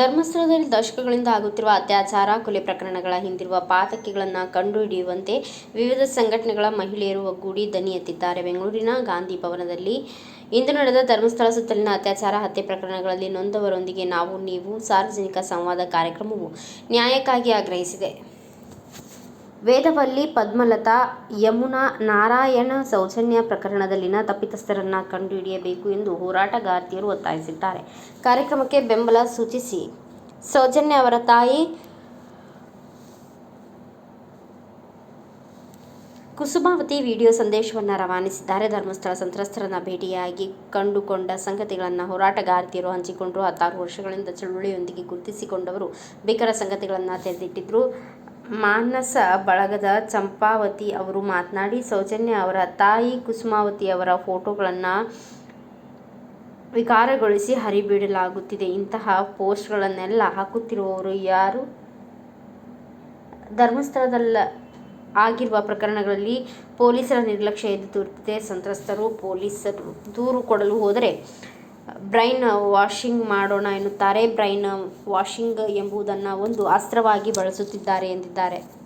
ಧರ್ಮಸ್ಥಳದಲ್ಲಿ ದಶಕಗಳಿಂದ ಆಗುತ್ತಿರುವ ಅತ್ಯಾಚಾರ, ಕೊಲೆ ಪ್ರಕರಣಗಳ ಹಿಂದಿರುವ ಪಾತಕಿಗಳನ್ನು ಕಂಡುಹಿಡಿಯುವಂತೆ ವಿವಿಧ ಸಂಘಟನೆಗಳ ಮಹಿಳೆಯರು ಒಗ್ಗೂಡಿ ದನಿ ಎತ್ತಿದ್ದಾರೆ. ಬೆಂಗಳೂರಿನ ಗಾಂಧಿ ಭವನದಲ್ಲಿ ಇಂದು ನಡೆದ ಧರ್ಮಸ್ಥಳ ಸುತ್ತಲಿನ ಅತ್ಯಾಚಾರ, ಹತ್ಯೆ ಪ್ರಕರಣಗಳಲ್ಲಿ ನೊಂದವರೊಂದಿಗೆ ನಾವು, ನೀವು ಸಾರ್ವಜನಿಕ ಸಂವಾದ ಕಾರ್ಯಕ್ರಮವು ನ್ಯಾಯಕ್ಕಾಗಿ ಆಗ್ರಹಿಸಿದೆ. ವೇದವಲ್ಲಿ ಪದ್ಮಲತಾ ಯಮುನಾ ನಾರಾಯಣ ಸೌಜನ್ಯ ಪ್ರಕರಣದಲ್ಲಿನ ತಪ್ಪಿತಸ್ಥರನ್ನ ಕಂಡುಹಿಡಿಯಬೇಕು ಎಂದು ಹೋರಾಟಗಾರ್ತಿಯರು ಒತ್ತಾಯಿಸಿದ್ದಾರೆ. ಕಾರ್ಯಕ್ರಮಕ್ಕೆ ಬೆಂಬಲ ಸೂಚಿಸಿ, ಸೌಜನ್ಯ ಅವರ ತಾಯಿ ಕುಸುಮಾವತಿ ವಿಡಿಯೋ ಸಂದೇಶವನ್ನು ರವಾನಿಸಿದ್ದಾರೆ. ಧರ್ಮಸ್ಥಳ ಸಂತ್ರಸ್ತರನ್ನ ಭೇಟಿಯಾಗಿ ಕಂಡುಕೊಂಡ ಸಂಗತಿಗಳನ್ನು ಹೋರಾಟಗಾರ್ತಿಯರು ಹಂಚಿಕೊಂಡರು. ಹತ್ತಾರು ವರ್ಷಗಳಿಂದ ಚಳುವಳಿಯೊಂದಿಗೆ ಗುರುತಿಸಿಕೊಂಡವರು ಭೀಕರ ಸಂಗತಿಗಳನ್ನು ತೆರೆದಿಟ್ಟಿದ್ರು. ಮಾನಸ ಬಳಗದ ಚಂಪಾವತಿ ಅವರು ಮಾತನಾಡಿ, ಸೌಜನ್ಯ ಅವರ ತಾಯಿ ಕುಸುಮಾವತಿ ಅವರ ಫೋಟೋಗಳನ್ನು ವಿಕಾರಗೊಳಿಸಿ ಹರಿಬಿಡಲಾಗುತ್ತಿದೆ. ಇಂತಹ ಪೋಸ್ಟ್ಗಳನ್ನೆಲ್ಲ ಹಾಕುತ್ತಿರುವವರು ಯಾರು? ಧರ್ಮಸ್ಥಳದಲ್ಲ ಆಗಿರುವ ಪ್ರಕರಣಗಳಲ್ಲಿ ಪೊಲೀಸರ ನಿರ್ಲಕ್ಷ್ಯ ಎದ್ದು ತೋರುತ್ತಿದೆ. ಸಂತ್ರಸ್ತರು ಪೊಲೀಸರು ದೂರು ಕೊಡಲು ಹೋದರೆ ಬ್ರೈನ್ ವಾಷಿಂಗ್ ಮಾಡೋಣ ಎನ್ನುತ್ತಾರೆ. ಬ್ರೈನ್ ವಾಷಿಂಗ್ ಎಂಬುದನ್ನು ಒಂದು ಅಸ್ತ್ರವಾಗಿ ಬಳಸುತ್ತಿದ್ದಾರೆ ಎಂದಿದ್ದಾರೆ.